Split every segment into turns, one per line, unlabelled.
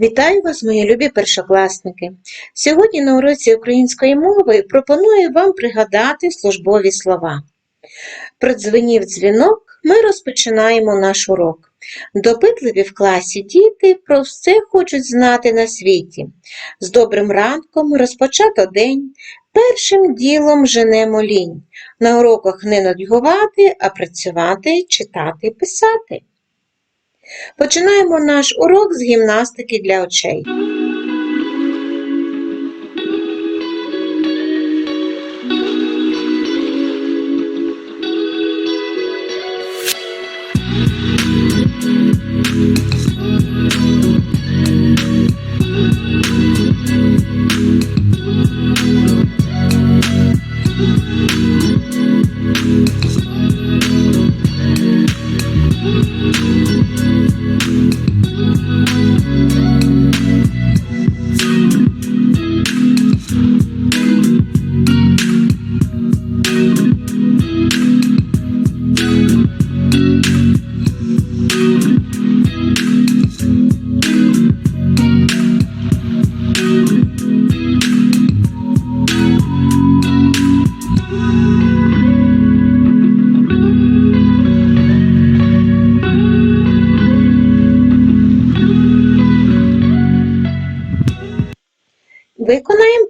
Вітаю вас, мої любі першокласники! Сьогодні на уроці української мови пропоную вам пригадати службові слова. Продзвенів дзвінок, ми розпочинаємо наш урок. Допитливі в класі діти про все хочуть знати на світі. З добрим ранком розпочато день, першим ділом женемо лінь. На уроках не нудьгувати, а працювати, читати, писати. Починаємо наш урок з гімнастики для очей.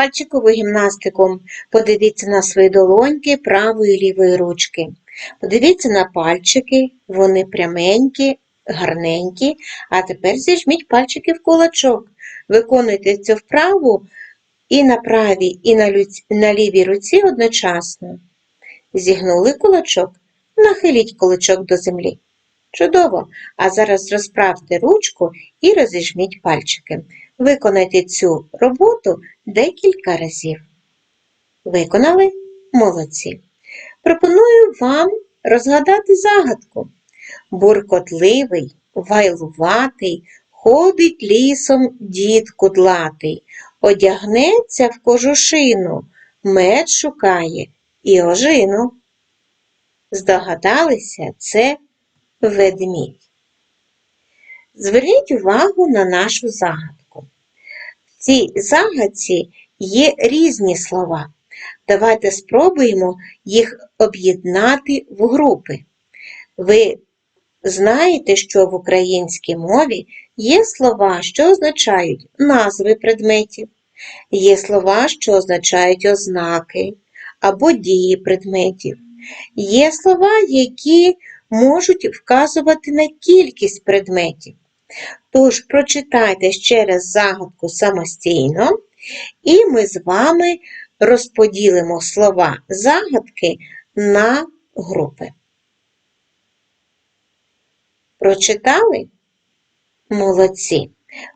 Пальчикову гімнастику. Подивіться на свої долоньки правої і лівої ручки. Подивіться на пальчики, вони пряменькі, гарненькі. А тепер зіжміть пальчики в кулачок. Виконуйте цю вправу і на правій, і на, люць... на лівій руці одночасно. Зігнули кулачок, нахиліть кулачок до землі. Чудово! А зараз розправте ручку і розіжміть пальчики. Виконайте цю роботу декілька разів. Виконали? Молодці. Пропоную вам розгадати загадку. Буркотливий, вайлуватий, ходить лісом дід кудлатий, одягнеться в кожушину, мед шукає і ожину. Здогадалися, це ведмідь. Зверніть увагу на нашу загадку. Цій загадці є різні слова. Давайте спробуємо їх об'єднати в групи. Ви знаєте, що в українській мові є слова, що означають назви предметів, є слова, що означають ознаки або дії предметів, є слова, які можуть вказувати на кількість предметів. Тож прочитайте ще раз загадку самостійно, і ми з вами розподілимо слова загадки на групи. Прочитали? Молодці.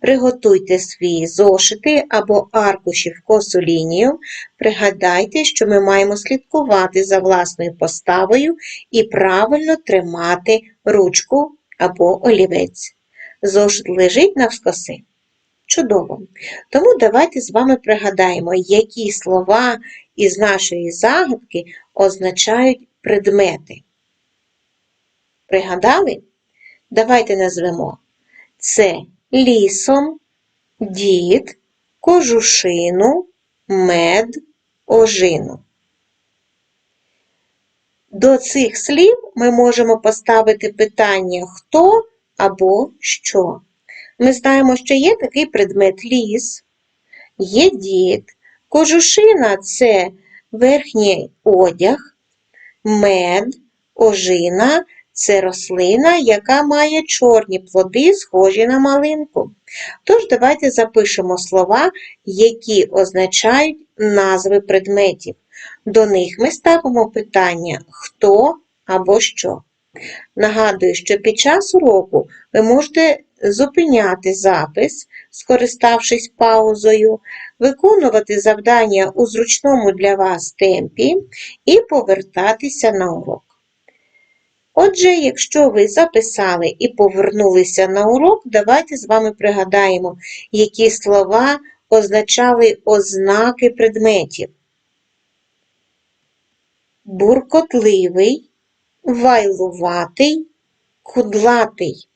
Приготуйте свої зошити або аркуші в косу лінію. Пригадайте, що ми маємо слідкувати за власною поставою і правильно тримати ручку або олівець. Зошит лежить навскоси. Чудово. Тому давайте з вами пригадаємо, які слова із нашої загадки означають предмети. Пригадали? Давайте назвемо це лісом, дід, кожушину, мед, ожину. До цих слів ми можемо поставити питання хто або що. Ми знаємо, що є такий предмет ліс, є дід, кожушина це верхній одяг, мед, ожина це рослина, яка має чорні плоди, схожі на малинку. Тож давайте запишемо слова, які означають назви предметів. До них ми ставимо питання хто або що. Нагадую, що під час уроку ви можете зупиняти запис, скориставшись паузою, виконувати завдання у зручному для вас темпі і повертатися на урок. Отже, якщо ви записали і повернулися на урок, давайте з вами пригадаємо, які слова означали ознаки предметів. Буркотливий, вайлуватий, кудлатий.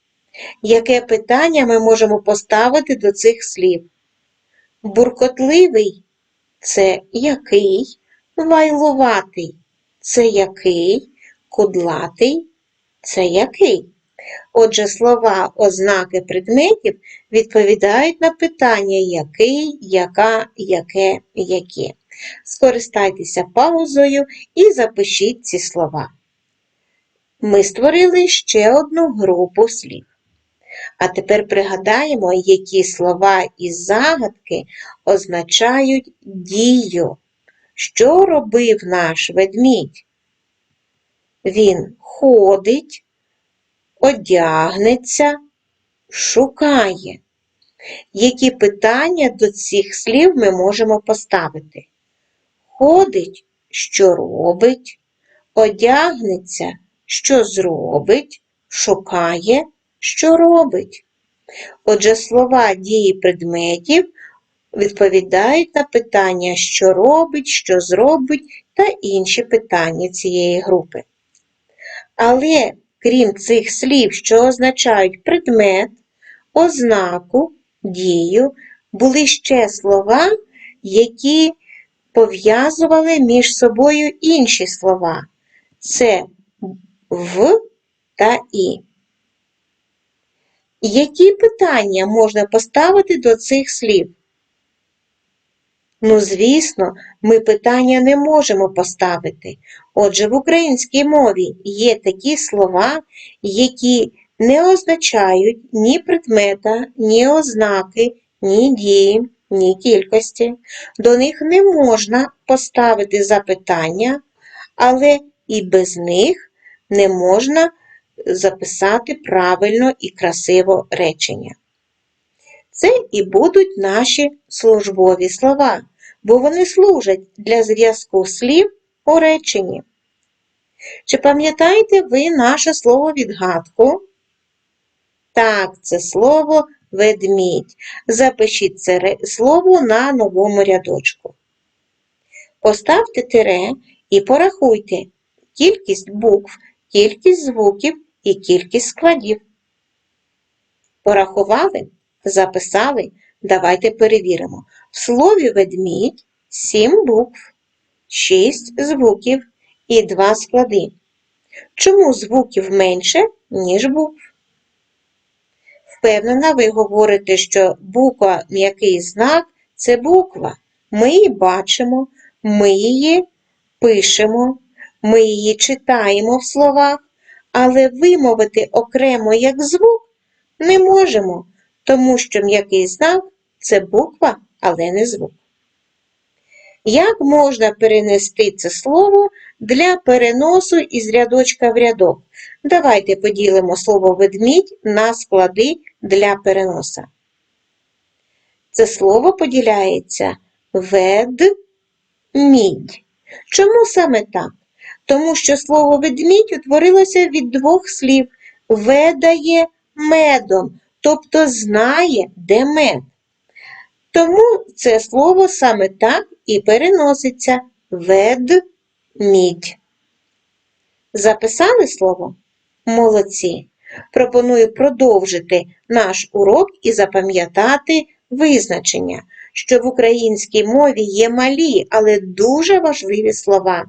Яке питання ми можемо поставити до цих слів? Буркотливий це який? Лайлуватий це який? Кудлатий це який? Отже, слова ознаки предметів відповідають на питання який, яка, яке, яке. Скористайтеся паузою і запишіть ці слова. Ми створили ще одну групу слів. А тепер пригадаємо, які слова із загадки означають дію. Що робив наш ведмідь? Він ходить, одягнеться, шукає. Які питання до цих слів ми можемо поставити? Ходить, що робить, одягнеться, що зробить, шукає, що робить. Отже, слова дії предметів відповідають на питання, що робить, що зробить та інші питання цієї групи. Але крім цих слів, що означають предмет, ознаку, дію, були ще слова, які пов'язували між собою інші слова. Це в та і. Які питання можна поставити до цих слів? Ну, звісно, ми питання не можемо поставити. Отже, в українській мові є такі слова, які не означають ні предмета, ні ознаки, ні дії, ні кількості. До них не можна поставити запитання, але і без них не можна записати правильно і красиво речення. Це і будуть наші службові слова, бо вони служать для зв'язку слів у реченні. Чи пам'ятаєте ви наше слово відгадку? Так, це слово ведмідь. Запишіть це слово на новому рядочку. Поставте тире і порахуйте кількість букв, кількість звуків і кількість складів. Порахували? Записали? Давайте перевіримо. В слові ведмідь 7 букв, 6 звуків і 2 склади. Чому звуків менше, ніж букв? Впевнена, ви говорите, що буква м'який знак це буква. Ми її бачимо, ми її пишемо, ми її читаємо в словах, але вимовити окремо як звук не можемо, тому що м'який знак це буква, але не звук. Як можна перенести це слово для переносу із рядочка в рядок? Давайте поділимо слово ведмідь на склади для переноса. Це слово поділяється вед-мідь. Чому саме так? Тому що слово ведмідь утворилося від двох слів ведає медом, тобто знає, де мед. Тому це слово саме так і переноситься ведмідь. Записали слово? Молодці. Пропоную продовжити наш урок і запам'ятати визначення, що в українській мові є малі, але дуже важливі слова.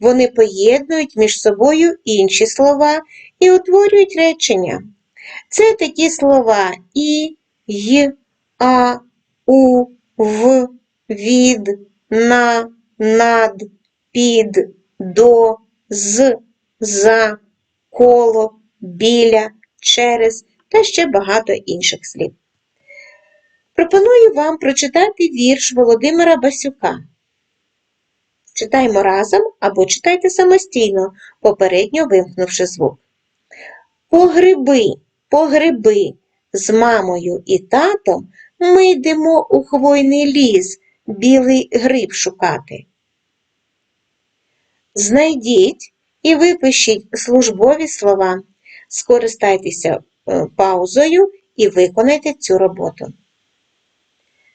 Вони поєднують між собою інші слова і утворюють речення. Це такі слова і, й, а, у, в, від, на, над, під, до, з, за, коло, біля, через та ще багато інших слів. Пропоную вам прочитати вірш Володимира Басюка. Читаймо разом або читайте самостійно, попередньо вимкнувши звук. По гриби, по гриби, з мамою і татом ми йдемо у хвойний ліс білий гриб шукати. Знайдіть і випишіть службові слова. Скористайтеся е, паузою і виконайте цю роботу.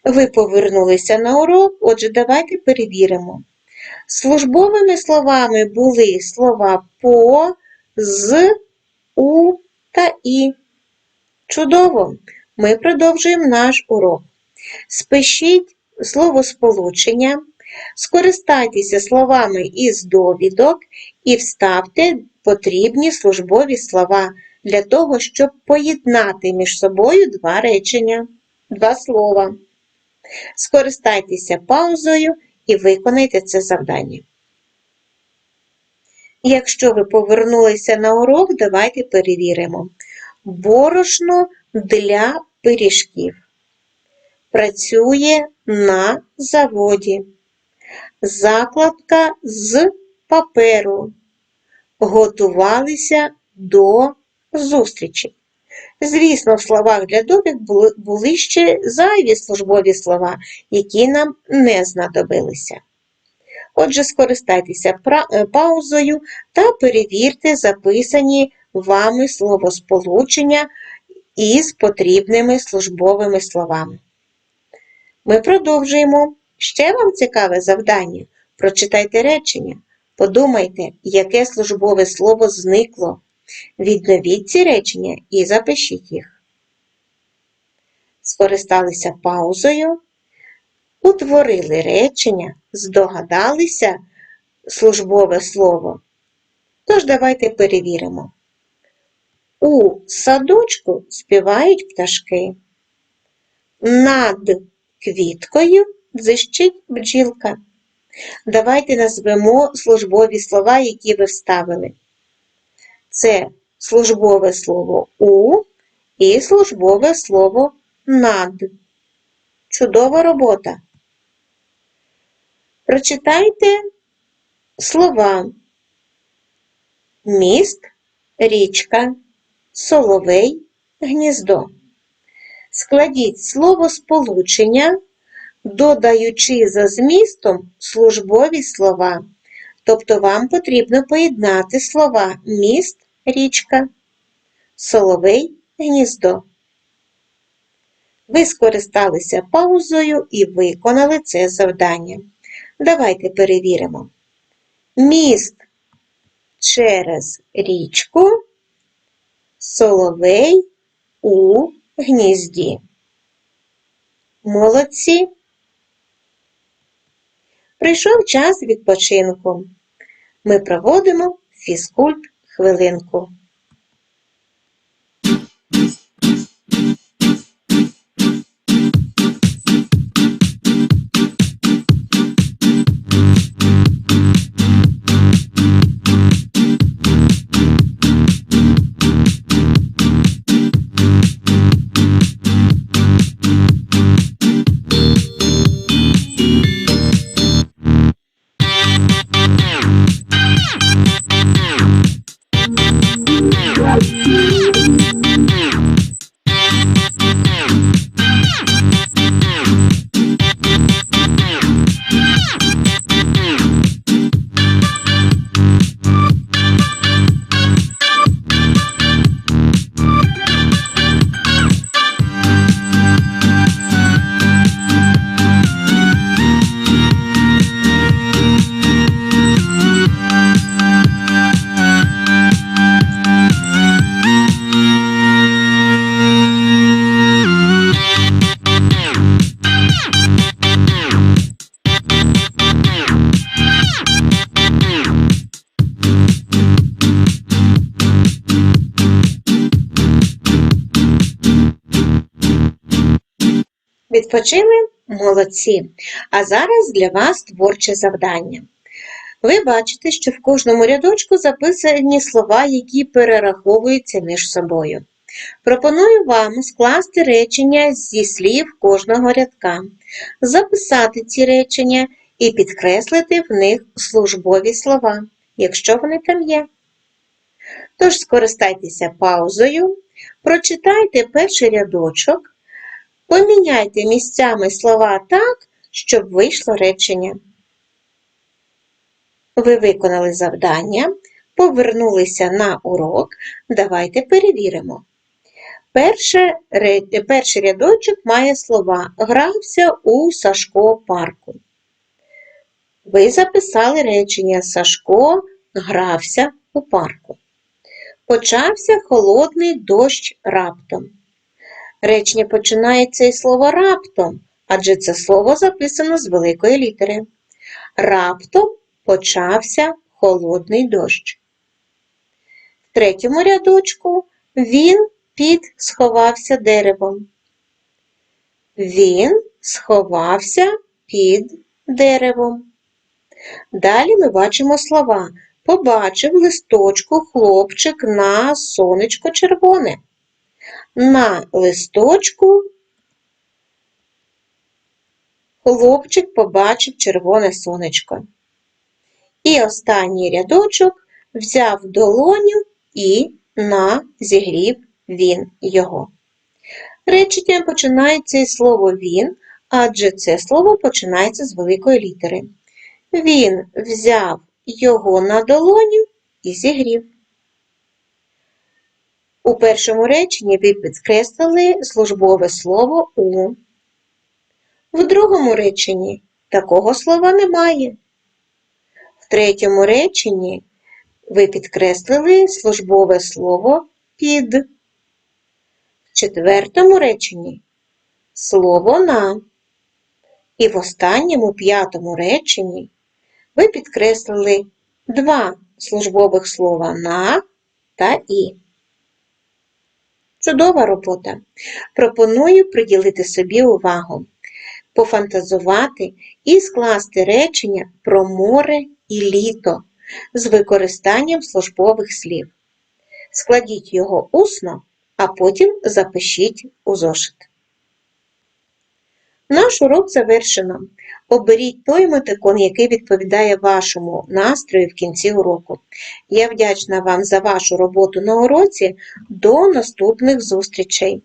Ви повернулися на урок, отже, давайте перевіримо. Службовими словами були слова по, з, у та і. Чудово! Ми продовжуємо наш урок. Спишіть словосполучення, скористайтеся словами із довідок і вставте потрібні службові слова для того, щоб поєднати між собою два речення, два слова. Скористайтеся паузою і виконайте це завдання. Якщо ви повернулися на урок, давайте перевіримо. Борошно для пиріжків. Працює на заводі. Закладка з паперу. Готувалися до зустрічі. Звісно, в словах для довід були, ще зайві службові слова, які нам не знадобилися. Отже, скористайтеся е, паузою та перевірте записані вами словосполучення із потрібними службовими словами. Ми продовжуємо. Ще вам цікаве завдання. Прочитайте речення. Подумайте, яке службове слово зникло. Відновіть ці речення і запишіть їх. Скористалися паузою, утворили речення, здогадалися службове слово. Тож давайте перевіримо. У садочку співають пташки. Над квіткою дзищить бджілка. Давайте назвемо службові слова, які ви вставили. Це службове слово у і службове слово над. Чудова робота. Прочитайте слова міст, річка, соловей, гніздо. Складіть слово сполучення, додаючи за змістом службові слова. Тобто вам потрібно поєднати слова міст, річка, соловей, гніздо. Ви скористалися паузою і виконали це завдання. Давайте перевіримо. Міст через річку, соловей у гнізді. Молодці. Прийшов час відпочинку. Ми проводимо фізкульт Відпочили? Молодці! А зараз для вас творче завдання. Ви бачите, що в кожному рядочку записані слова, які перераховуються між собою. Пропоную вам скласти речення зі слів кожного рядка, записати ці речення і підкреслити в них службові слова, якщо вони там є. Тож скористайтеся паузою, прочитайте перший рядочок. Поміняйте місцями слова так, щоб вийшло речення. Ви виконали завдання, повернулися на урок. Давайте перевіримо. Перше, перший рядочок має слова Грався у Сашко парку. Ви записали речення Сашко грався у парку. Почався холодний дощ раптом. Речення починається із слова раптом, адже це слово записано з великої літери. Раптом почався холодний дощ. В третьому рядочку він під сховався деревом. Він сховався під деревом. Далі ми бачимо слова. Побачив листочку хлопчик на сонечко червоне. На листочку хлопчик побачив червоне сонечко. І останній рядочок взяв долоню і на зігрів він його. Речення починається із слова він, адже це слово починається з великої літери. Він взяв його на долоню і зігрів. У першому реченні ви підкреслили службове слово у. В другому реченні такого слова немає. В третьому реченні ви підкреслили службове слово під. В четвертому реченні слово на. І в останньому п'ятому реченні ви підкреслили два службових слова на та і. Чудова робота. Пропоную приділити собі увагу, пофантазувати і скласти речення про море і літо з використанням службових слів. Складіть його усно, а потім запишіть у зошит. Наш урок завершено. Оберіть той метикон, який відповідає вашому настрою в кінці уроку. Я вдячна вам за вашу роботу на уроці. До наступних зустрічей!